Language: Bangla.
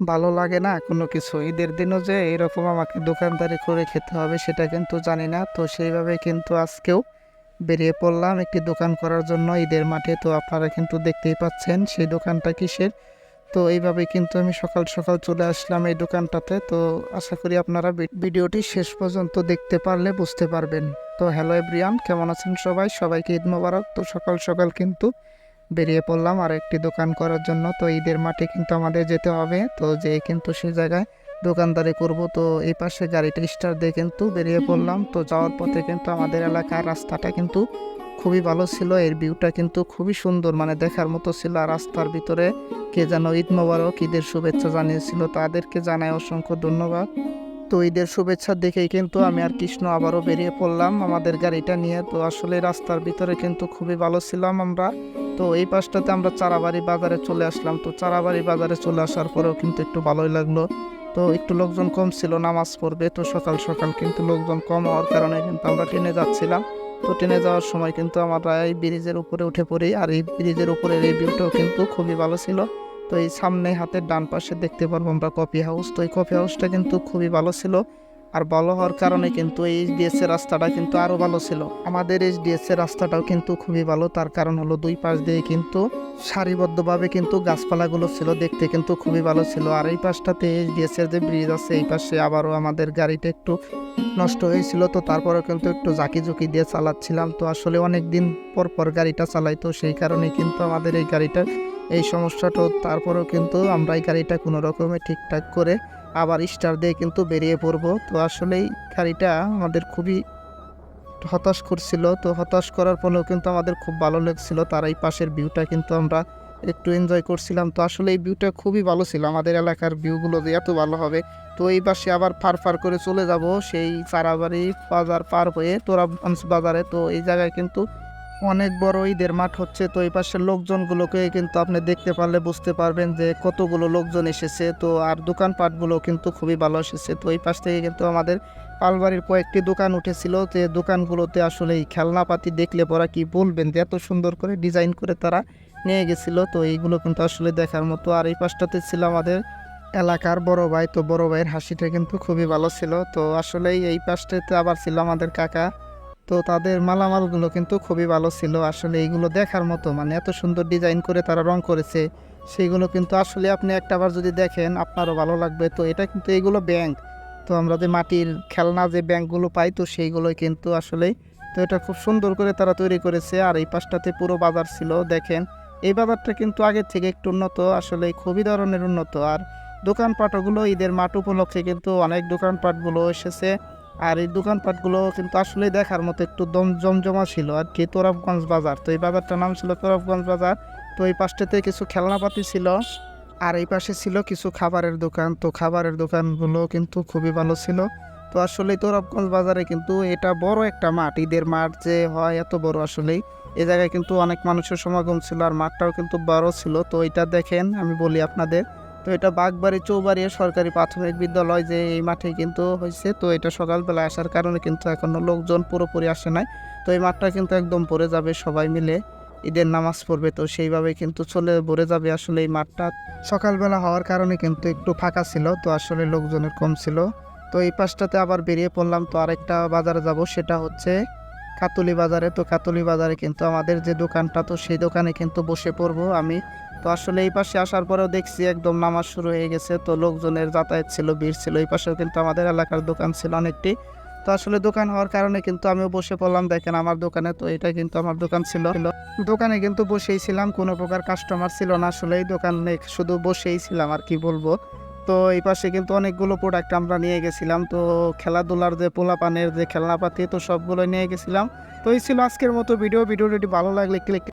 ভালো লাগে না কোনো কিছু। ঈদের দিনও যে এরকম আমাকে দোকানদারি করে খেতে হবে সেটা কিন্তু জানি না। তো সেইভাবে কিন্তু আজকেও বেরিয়ে পড়লাম একটি দোকান করার জন্য ঈদের মাঠে। তো আপনারা কিন্তু দেখতেই পাচ্ছেন সেই দোকানটা কিসের। তো এইভাবে কিন্তু আমি সকাল সকাল চলে আসলাম এই দোকানটাতে। তো আশা করি আপনারা ভিডিওটি শেষ পর্যন্ত দেখতে পারলে বুঝতে পারবেন। তো হ্যালো এভরিয়ান কেমন আছেন সবাই? সবাইকে ঈদ মোবারক। তো সকাল সকাল কিন্তু বেরিয়ে পড়লাম আর একটি দোকান করার জন্য। তো ঈদের মাঠে কিন্তু আমাদের যেতে হবে। তো যে কিন্তু সেই জায়গায় দোকানদারি করব। তো এই পাশে গাড়িটা স্টার দিয়ে কিন্তু বেরিয়ে পড়লাম। তো যাওয়ার পথে কিন্তু আমাদের এলাকার রাস্তাটা কিন্তু খুবই ভালো ছিল। এর ভিউটা কিন্তু খুবই সুন্দর মানে দেখার মতো ছিল। আর রাস্তার ভিতরে কে যেন ঈদ মোবারক ঈদের শুভেচ্ছা জানিয়েছিল। তাদেরকে জানাই অসংখ্য ধন্যবাদ। তো ঈদের শুভেচ্ছা দেখেই কিন্তু আমি আর কৃষ্ণ আবারও বেরিয়ে পড়লাম আমাদের গাড়িটা নিয়ে। তো আসলে রাস্তার ভিতরে কিন্তু খুবই ভালো ছিলাম আমরা। তো এই পাশটাতে আমরা চারাবাড়ি বাজারে চলে আসলাম। তো চারাবাড়ি বাজারে চলে আসার পরেও কিন্তু একটু ভালোই লাগল। তো একটু লোকজন কম ছিল নামাজ পড়বে। তো সকাল সকাল কিন্তু লোকজন কম হওয়ার কারণে কিন্তু আমরা ট্রেনে যাচ্ছিলাম। তো ট্রেনে যাওয়ার সময় কিন্তু আমরা এই ব্রিজের উপরে উঠে পড়ি। আর এই ব্রিজের উপরের এই ভিউটাও কিন্তু খুবই ভালো ছিল। তো এই সামনে হাতের ডান পাশে দেখতে পারব আমরা কফি হাউস তো এই কফি হাউসটা কিন্তু খুবই ভালো ছিল। আর ভালো হওয়ার কারণে কিন্তু এই এইচডিএস এর রাস্তাটা কিন্তু আরও ভালো ছিল। আমাদের এইচডিএস এর রাস্তাটাও কিন্তু খুবই ভালো। তার কারণ হলো দুই পাশ দিয়ে কিন্তু সারিবদ্ধভাবে কিন্তু গাছপালাগুলো ছিল। দেখতে কিন্তু খুবই ভালো ছিল। আর এই পাশটাতে এইচডিএস এর যে ব্রিজ আছে, এই পাশে আবারও আমাদের গাড়িটা একটু নষ্ট হয়েছিল। তো তারপরেও কিন্তু একটু ঝাঁকি ঝুঁকি দিয়ে চালাচ্ছিলাম। তো আসলে অনেক দিন পর পর গাড়িটা চালাই। তো সেই কারণে কিন্তু আমাদের এই গাড়িটার এই সমস্যাটা, তারপরেও কিন্তু আমরা এই গাড়িটা কোনো রকমে ঠিকঠাক করে আবার স্টার দিয়ে কিন্তু বেরিয়ে পড়ব। তো আসলে এই গাড়িটা আমাদের খুবই হতাশ করছিল। তো হতাশ করার পরেও কিন্তু আমাদের খুব ভালো লাগছিল। তার এই পাশের ভিউটা কিন্তু আমরা একটু এনজয় করছিলাম। তো আসলে এই ভিউটা খুবই ভালো ছিল। আমাদের এলাকার ভিউগুলো যে এত ভালো হবে। তো এই পাশে আবার ফার ফার করে চলে যাব সেই চারাবাড়ি বাজার পার হয়ে তোরা বাজারে। তো এই জায়গায় কিন্তু অনেক বড় ঈদের মাঠ হচ্ছে, তো এই পাশের লোকজনগুলোকে কিন্তু আপনি দেখতে পারলে বুঝতে পারবেন যে কতগুলো লোকজন এসেছে। তো আর দোকানপাটগুলো কিন্তু খুবই ভালো এসেছে। তো এই পাশ থেকে কিন্তু আমাদের পালবাড়ির কয়েকটি দোকান উঠেছিল যে দোকানগুলোতে আসলে এই খেলনাপাতি দেখলে পরা কি বলবেন যে এত সুন্দর করে ডিজাইন করে তারা নিয়ে গেছিল, তো এইগুলো কিন্তু আসলে দেখার মতো। আর এই পাশটাতে ছিল আমাদের এলাকার বড় ভাই, তো বড় ভাইয়ের হাসিটা কিন্তু খুবই ভালো ছিল। তো আসলেই এই পাশটাতে আবার ছিল আমাদের কাকা। তো তাদের মালামালগুলো কিন্তু খুবই ভালো ছিল। আসলে এইগুলো দেখার মতো মানে এত সুন্দর ডিজাইন করে তারা রং করেছে, সেইগুলো কিন্তু আসলে আপনি একটাবার যদি দেখেন আপনারও ভালো লাগবে। তো এটা কিন্তু এইগুলো ব্যাংক তো আমরা যে মাটির খেলনা যে ব্যাংকগুলো পাই, তো সেইগুলোই কিন্তু আসলেই তো এটা খুব সুন্দর করে তারা তৈরি করেছে। আর এই পাশটাতে পুরো বাজার ছিল, দেখেন। এই বাজারটা কিন্তু আগের থেকে একটু উন্নত, আসলে খুবই ধরনের উন্নত। আর দোকানপাটগুলো ঈদের মাঠ উপলক্ষে কিন্তু অনেক দোকানপাটগুলো এসেছে। আর এই দোকানপাটগুলো কিন্তু আসলে দেখার মতো একটু দম জমজমা ছিল আর কি, তোরাবগঞ্জ বাজার। তো এই বাজারটার নাম ছিল তোরাবগঞ্জ বাজার। তো এই পাশটাতে কিছু খেলনাপাতি ছিল আর এই পাশে ছিল কিছু খাবারের দোকান। তো খাবারের দোকানগুলো কিন্তু খুবই ভালো ছিল। তো আসলে তোরাবগঞ্জ বাজারে কিন্তু এটা বড় একটা মাঠ। ঈদের মাঠ যে হয় এত বড় আসলেই। এই জায়গায় কিন্তু অনেক মানুষের সমাগম ছিল আর মাঠটাও কিন্তু বড় ছিল। তো এটা দেখেন, আমি বলি আপনাদের। তো এটা বাগবাড়ি চৌবাড়ি সরকারি প্রাথমিক বিদ্যালয় যে এই মাঠে কিন্তু হয়েছে, তো এটা সকালবেলা আসার কারণে কিন্তু এখনও লোকজন পুরোপুরি আসে নাই। তো এই মাঠটা কিন্তু একদম ভরে যাবে সবাই মিলে, ঈদের নামাজ পড়বে, তো সেইভাবে কিন্তু চলে ভরে যাবে আসলে এই মাঠটা। সকালবেলা হওয়ার কারণে কিন্তু একটু ফাঁকা ছিল, তো আসলে লোকজনের কম ছিল। তো এই পাশটাতে আবার বেরিয়ে পড়লাম, তো আরেকটা বাজারে যাব, সেটা হচ্ছে কাতুলি বাজারে, তো কাতলি বাজারে কিন্তু আমাদের যে দোকানটা, তো সেই দোকানে কিন্তু বসে পড়ব আমি। তো আসলে এই পাশে আসার পরেও দেখছি একদম নামাজ শুরু হয়ে গেছে, তো লোকজনের যাতায়াত ছিল, ভিড় ছিল। এই পাশেও কিন্তু আমাদের এলাকার দোকান ছিল অনেকটি। তো আসলে দোকান হওয়ার কারণে কিন্তু আমিও বসে পড়লাম। দেখেন আমার দোকানে, তো এটা কিন্তু আমার দোকান ছিল। দোকানে কিন্তু বসেই ছিলাম, কোনো প্রকার কাস্টমার ছিল না। আসলে এই দোকানে শুধু বসেই ছিলাম আর কি বলব। তো এই পাশে কিন্তু অনেকগুলো প্রোডাক্ট আমরা নিয়ে গেছিলাম। তো খেলাধুলার যে পোলাপানের যে খেলনাপাতি, তো সবগুলো নিয়ে গেছিলাম। তো এই ছিল আজকের মতো ভিডিও ভিডিওটি ভালো লাগলে ক্লিক